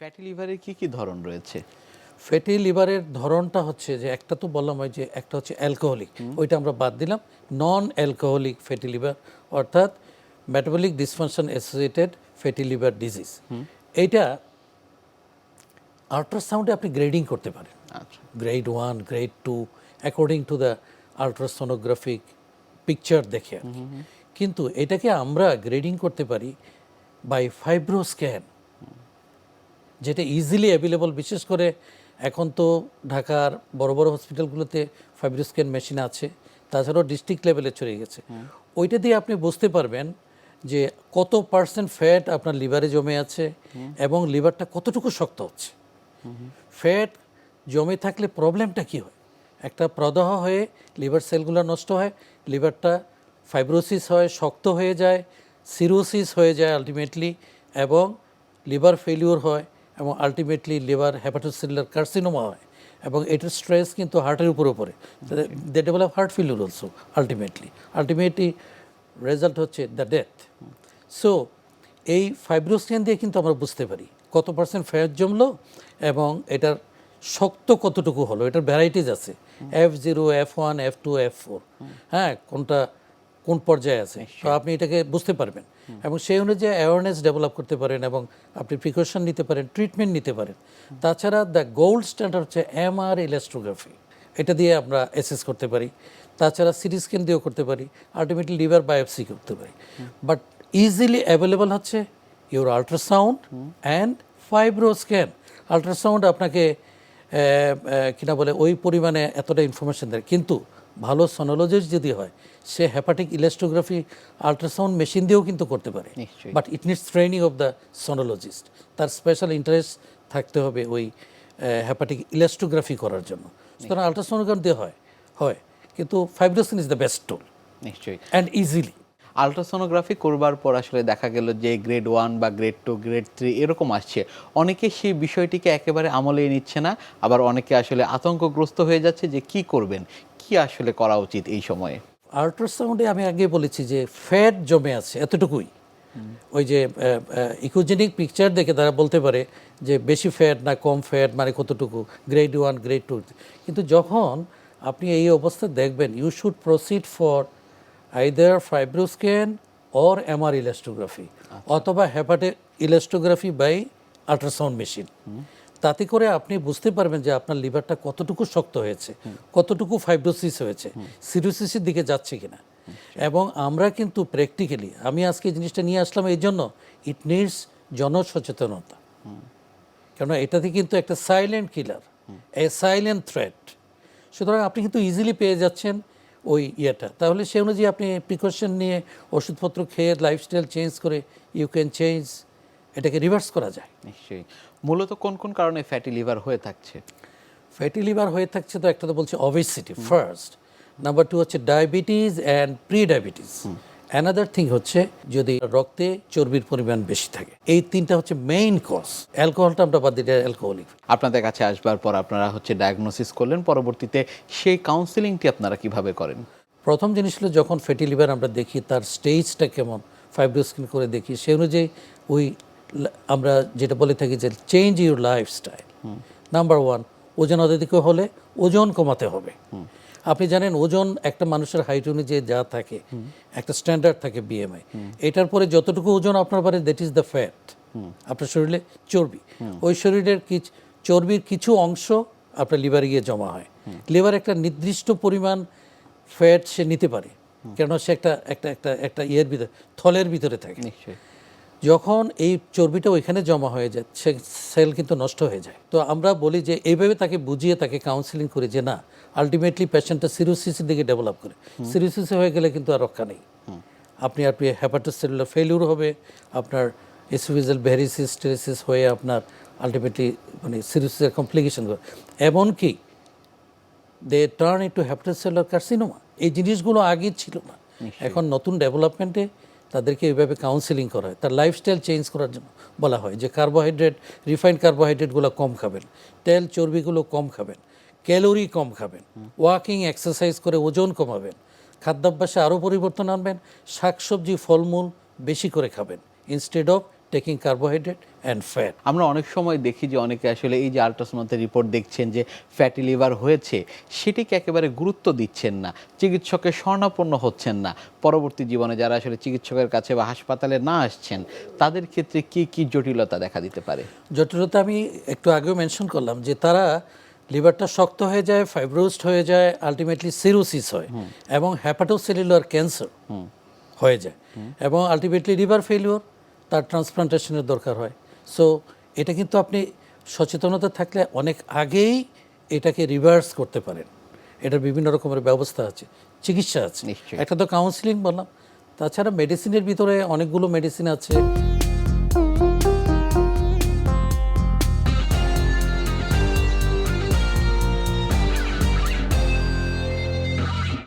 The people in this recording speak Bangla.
ফ্যাটি লিভারের কি কি ধরন রয়েছে? ফ্যাটি লিভারের ধরনটা হচ্ছে যে একটা তো বললাম ওই যে একটা হচ্ছে অ্যালকোহলিক ওইটা আমরা বাদ দিলাম। নন অ্যালকোহলিক ফ্যাটি লিভার অর্থাৎ metabolic dysfunction associated fatty liver disease এইটা আল্ট্রাসাউন্ডে আপনি গ্রেডিং করতে পারেন। আচ্ছা। Grade one grade two according to the ultrasonographic picture দেখে কিন্তু এটাকে আমরা গ্রেডিং করতে পারি বাই ফাইব্রো স্ক্যান যেটা ইজিলি অ্যাভেলেবল বিশেষ করে এখন তো ঢাকার বড় বড় হসপিটালগুলোতে ফাইব্রো স্ক্যান মেশিন আছে তাছাড়াও ডিস্ট্রিক্ট লেভেলে চলে গেছে। ওইটা দিয়ে আপনি বুঝতে পারবেন যে কত পার্সেন্ট ফ্যাট আপনার লিভারে জমে আছে এবং লিভারটা কতটুকু শক্ত হচ্ছে। ফ্যাট জমে থাকলে প্রবলেমটা কি হয়? একটা প্রদাহ হয়ে লিভার সেলগুলো নষ্ট হয় লিভারটা ফাইব্রোসিস হয় শক্ত হয়ে যায় সিরোসিস হয়ে যায় আলটিমেটলি এবং লিভার ফেলিওর হয় এবং আলটিমেটলি লিভার হ্যাপাটোসেলুলার কার্সিনোমা হয় এবং এটার স্ট্রেস কিন্তু হার্টের উপরে পড়ে। They develop heart failure also ultimately ultimately result হচ্ছে দ্য ডেথ সো এই ফাইব্রোস্ক্যান দিয়ে কিন্তু আমরা বুঝতে পারি কত পার্সেন্ট ফ্যাট জমলো এবং এটার শক্ত কতটুকু হলো। এটার ভ্যারাইটিস আছে। F zero F one F two F four হ্যাঁ কোনটা কোন পর্যায়ে আছে? তো আপনি এটাকে বুঝতে পারবেন। এবং সেই অনুযায়ী অ্যাওয়ারনেস ডেভেলপ করতে পারেন এবং আপনি প্রিকশন নিতে পারেন ট্রিটমেন্ট নিতে পারেন। তাছাড়া দ্য গোল্ড স্ট্যান্ডার্ড হচ্ছে এমআর ইলেস্ট্রোগ্রাফি এটা দিয়ে আমরা অ্যাসেস করতে পারি। তাছাড়া সিটি স্ক্যান দিয়েও করতে পারি। আলটিমেটলি লিভার বায়োপসি করতে পারি। বাট ইজিলি অ্যাভেলেবল হচ্ছে your ultrasound and fibro scan ultrasound আপনাকে কিনা বলে ওই পরিমাণে এতটা ইনফরমেশন দেয়। কিন্তু ভালো সনোলজিস্ট যদি হয় সে হ্যাপাটিক ইলেস্টোগ্রাফি আল্ট্রাসাউন্ড মেশিন দিয়েও কিন্তু করতে পারে। But it needs training of the sonologist তার স্পেশাল ইন্টারেস্ট থাকতে হবে ওই হ্যাপাটিক ইলেস্টোগ্রাফি করার জন্য। সুতরাং আল্ট্রাসোনোগ্রাম দিয়ে হয় হয়। কিন্তু fibroscan is the best tool নিশ্চয়ই। অ্যান্ড ইজিলি আলট্রাসোনোগ্রাফি করবার পর আসলে দেখা গেল যে গ্রেড ওয়ান বা গ্রেড টু গ্রেড থ্রি এরকম আসছে। অনেকে সেই বিষয়টিকে একেবারে আমলে নিচ্ছে না। আবার অনেকে আসলে আতঙ্কগ্রস্ত হয়ে যাচ্ছে যে কি করবেন কি আসলে করা উচিত এই সময়ে? আল্ট্রাসাউন্ডে আমি আগে বলেছি যে ফ্যাট জমে আছে এতটুকুই। ওই যে ইকোজেনিক পিকচার দেখে তারা বলতে পারে যে বেশি ফ্যাট না কম ফ্যাট মানে কতটুকু? গ্রেড ওয়ান গ্রেড টু কিন্তু যখন আপনি এই অবস্থা দেখবেন you should proceed for either fibroscan or MR elastography অথবা hepato elastography by ultrasound machine তাতে করে আপনি বুঝতে পারবেন যে আপনার লিভারটা কতটুকু শক্ত হয়েছে কতটুকু ফাইব্রোসিস হয়েছে সিরোসিসের দিকে যাচ্ছে কিনা। এবং আমরা কিন্তু প্র্যাকটিক্যালি আমি আজকে জিনিসটা নিয়ে আসলাম এই জন্য ইট নিডস জনসচেতনতা। কেন এটাতে কিন্তু একটা silent killer a silent threat সুতরাং আপনি কিন্তু ইজিলি পেয়ে যাচ্ছেন ওই ইয়েটা। তাহলে সে অনুযায়ী আপনি প্রিকশন নিয়ে ওষুধপত্র খেয়ে লাইফস্টাইল চেঞ্জ করে ইউ ক্যান চেঞ্জ এটাকে রিভার্স করা যায়। নিশ্চয়ই। মূলত কোন কোন কারণে ফ্যাটি লিভার হয়ে থাকছে? ফ্যাটি লিভার হয়ে থাকছে তো একটা তো বলছে অবেসিটি ফার্স্ট নাম্বার টু হচ্ছে diabetes and pre diabetes another thing হচ্ছে যদি রক্তে চর্বির পরিমাণ বেশি থাকে। এই তিনটা হচ্ছে মেইন কজ অ্যালকোহলটা আমরা বাদ দিলে অ্যালকোহলিক আপনাদের কাছে আসবার পর আপনারা হচ্ছে ডায়াগনোসিস করলেন পরবর্তীতে সেই কাউন্সিলিংটি আপনারা কীভাবে করেন? প্রথম জিনিস হলো যখন ফ্যাটি লিভার আমরা দেখি তার স্টেজটা কেমন ফাইব্রোস্কিন করে দেখি সেই অনুযায়ী ওই আমরা যেটা বলে থাকি যে change your lifestyle number one ওজন অত্যাধিক হলে ওজন কমাতে হবে। আপনি জানেন ওজন একটা মানুষের হাইট অনুযায়ী যা থাকে, একটা স্ট্যান্ডার্ড থাকে বিএমআই এটার পরে যতটুকু ওজন আপনার পারে দ্যাট ইজ দ্য ফ্যাট আপনার শরীরে চর্বি। ওই শরীরের কিছু চর্বির কিছু অংশ আপনার লিভারে গিয়ে জমা হয়। লিভার একটা নির্দিষ্ট পরিমাণ ফ্যাট সে নিতে পারে। কেন সে একটা একটা একটা একটা ইয়ের ভিতরে, থলের ভিতরে থাকে। নিশ্চয়ই। যখন এই চর্বিটা ওইখানে জমা হয়ে যায় সে সেল কিন্তু নষ্ট হয়ে যায়। তো আমরা বলি যে এইভাবে তাকে বুঝিয়ে তাকে কাউন্সিলিং করে যে না আলটিমেটলি পেশেন্টটা সিরোসিসের দিকে ডেভেলপ করে। সিরোসিস হয়ে গেলে কিন্তু আর রক্ষা নেই। আপনি আপনি হ্যাপাটাস সেলুলার ফেলিউর হবে আপনার এসুভিজাল ভ্যারিসিস টেরিসিস হয়ে আপনার আলটিমেটলি মানে সিরোসিসের কমপ্লিকেশন এমনকি they turn into hepatocellular carcinoma এই জিনিসগুলো আগে ছিল না। এখন নতুন ডেভেলপমেন্টে তাদেরকে এইভাবে কাউন্সিলিং করা হয়। তার লাইফস্টাইল চেঞ্জ করার জন্য বলা হয় যে কার্বোহাইড্রেট রিফাইন্ড কার্বোহাইড্রেটগুলো কম খাবেন। তেল চর্বিগুলো কম খাবেন। ক্যালোরি কম খাবেন। ওয়াকিং এক্সারসাইজ করে ওজন কমাবেন। খাদ্যাভ্যাসে আরও পরিবর্তন আনবেন। শাকসবজি, ফলমূল বেশি করে খাবেন। Instead of taking carbohydrate and fat আমরা অনেক সময় দেখি যে অনেকে আসলে এই যে আল্ট্রাসাউন্ডের রিপোর্ট দেখছেন যে ফ্যাটি লিভার হয়েছে সেটিকে একেবারে গুরুত্ব দিচ্ছেন না চিকিৎসকের স্বর্ণাপন্ন হচ্ছেন না। পরবর্তী জীবনে যারা আসলে চিকিৎসকের কাছে বা হাসপাতালে না আসছেন তাদের ক্ষেত্রে কি কি জটিলতা দেখা দিতে পারে? জটিলতা আমি একটু আগেও মেনশন করলাম যে তারা লিভারটা শক্ত হয়ে যায় ফাইব্রোস্ট হয়ে যায় আলটিমেটলি সিরোসিস হয় এবং হ্যাপাটোসেলুলার ক্যান্সার হয়ে যায় এবং আলটিমেটলি লিভার ফেলিওর তার ট্রান্সপ্লান্টেশনের দরকার হয়। সো এটা কিন্তু আপনি সচেতনতা থাকলে অনেক আগেই এটাকে রিভার্স করতে পারেন। এটার বিভিন্ন রকমের ব্যবস্থা আছে চিকিৎসা আছে। একটা তো কাউন্সিলিং বললাম তাছাড়া মেডিসিনের ভিতরে অনেকগুলো মেডিসিন আছে।